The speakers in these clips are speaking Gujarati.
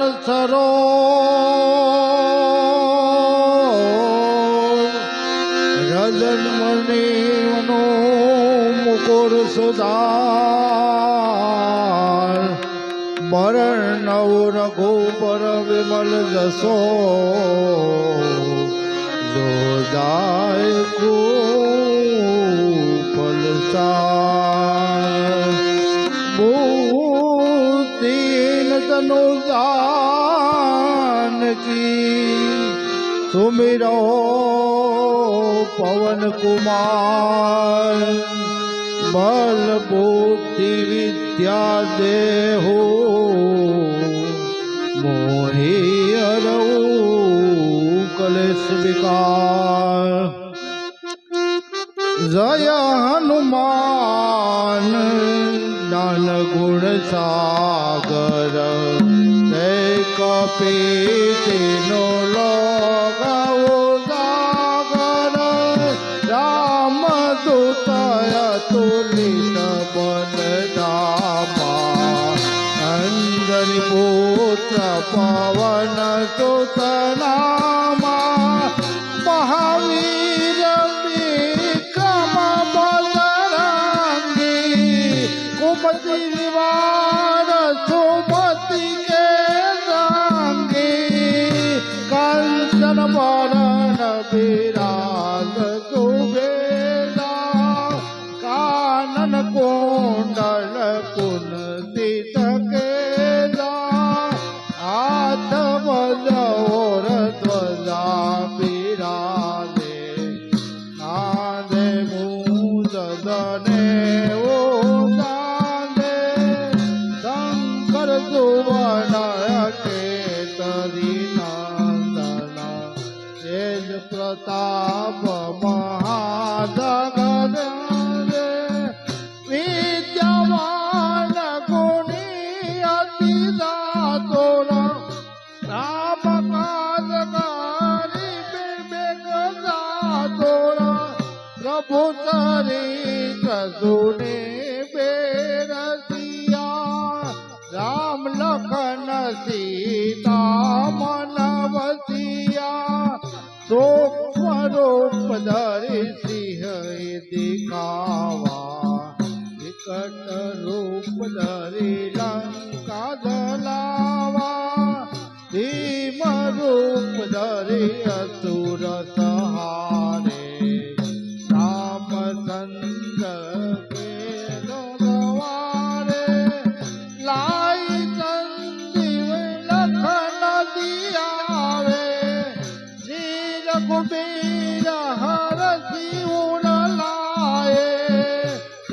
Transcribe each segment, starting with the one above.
શરણ સરો રજન મણિનો મુકુર સુધાર મરણ નવ રઘુપર વિમલ જસો. જોદાય કૃપલસાર બુદ્ધિન તનુ જાનકી, સુમિરો પવન કુમાર, બલ બુદ્ધિ વિદ્યા દેહો મોહી હરવું કલેશ વિકાર. જય હનુમાન જ્ઞાન ગુણ સાગર તે કપીતિનો લોગાવો સાગર રામ દૂતય તુલિત બલધામા અંજની પુત્ર પવન સુતનામા મહાવીર વિરાગ સુબેદા કાનન કોંડળ કુંદિત કેલા હાથ વજોર ધ્વજા ધરી સિંહ દેખાવા, વિકટ રૂપ ધરી લંકા જલાવા, ભીમ રૂપ ધરી અસુર સહારે રામચંદ્ર કે ગવારે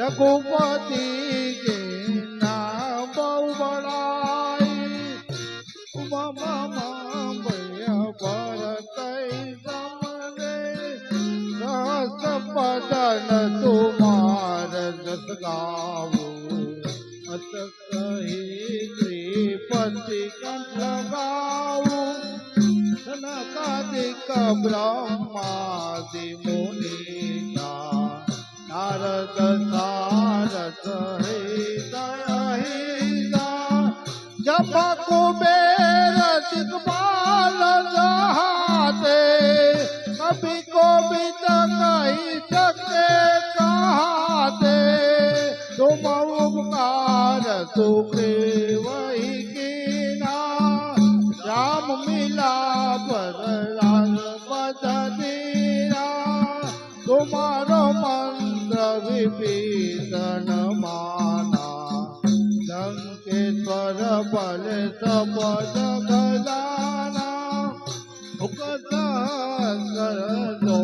રઘુપતિ નામ બહુ બળાઈ મમ ભય ભરત સમરે રસ પદન તુમાર જસ ગાવું શ્રીપતિ કંઠ લગાવું બ્રહ્માદિ મુનિતા નારદ સારદ હૈદા જપ કુબેર ચાલે સપદ ખજાના. ભુકત કરજો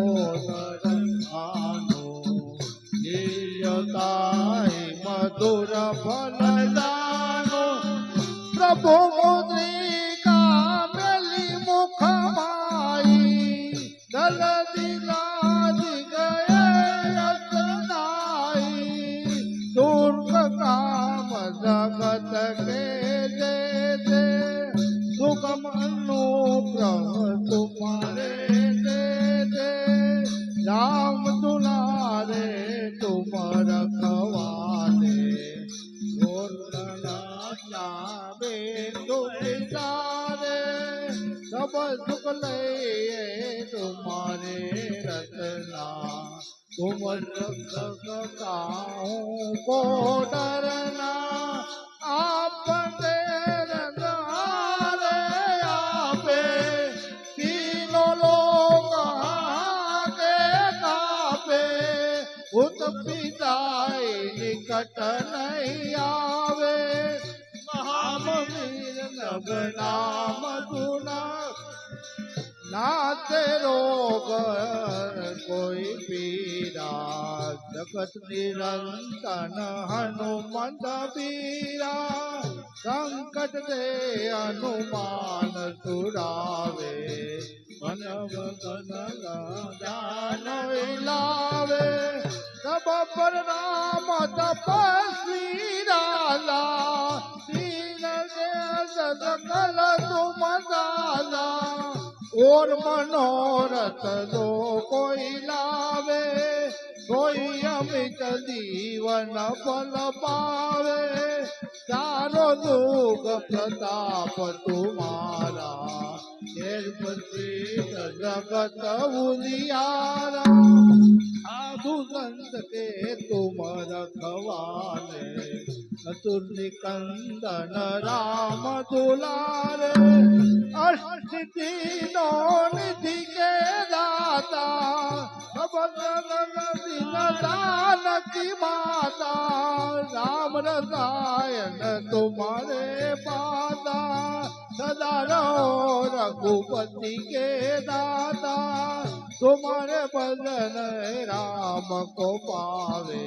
નરખાનો નિયતાય મધુર ફલદાનો. પ્રભુ મુદ્રી સુખ લઈએ તુમારે રતના તુમર સકાઉં કો ડરના આપને પિતાય નિકટ નહીં આવે. મહાવીર નગના નાતે રોગ કોઈ પીરા જગત નિરંતન હનુમંત પીરા સંકટ દે હનુમાન સુરાવે મન વગન દાન લાવે તબ પર રામ તપસ્વી લાલા દીન દે સદ કલ તુમ દાલા ઓર મનોરથ લો કોઈ લાવે, કોઈ અમિત દીવન ફલ પાવે. તારો દુઃખ પ્રતાપ તુમારા તેરપતિ જગત ઉલિયારા. સાધુ સંત કે તુમ રખવાને ચતુર્નિકંદન રામ દુલારે અષ્ટિ નો નિધિ કે દાતા ભગવાન કી માતા રામ રસાયણ તુમારે પાતા સદા રઘુપતિ કે દાતા तुम्हारे भजन राम को पावे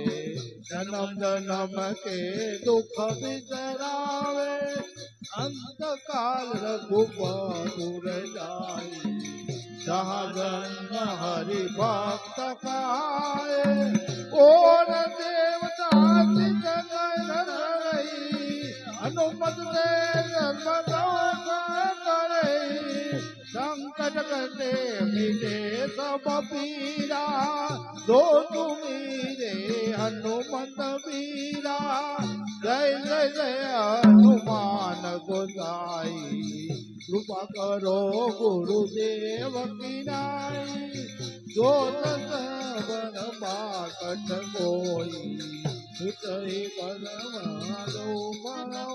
जन्म जन्म के दुख बिसरावे अंत काल रघुपुर जाई जहाँ जन्म हरि भक्त खाए और देवता जगन रही हनुमत दे जन्म करे संकट कटे मिले सब पीरा दो तुम्हें हनुमत वीरा जय जय जय हनुमान गोसाई कृपा करो गुरुदेव की नाई जो बन बाकट कोई सुतई बन मारो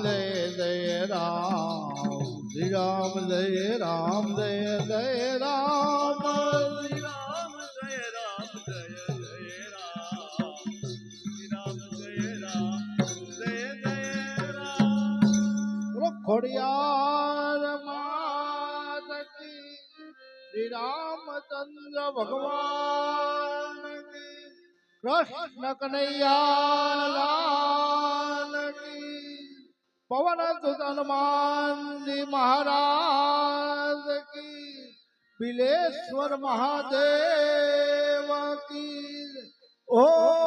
જય જય રામ, શ્રી રામ જય રામ, જય જય રામ. શ્રી રામ જય રામ જય જય રામ શ્રી રામ જય રામ જય જય રામ ખોડિયાર માતકી શ્રી રામચંદ્ર ભગવાન કૃષ્ણ કનૈયા પવન સુત હનુમાનજી મહારાજ કી. બિલેશ્વર મહાદેવ કી. ઓમ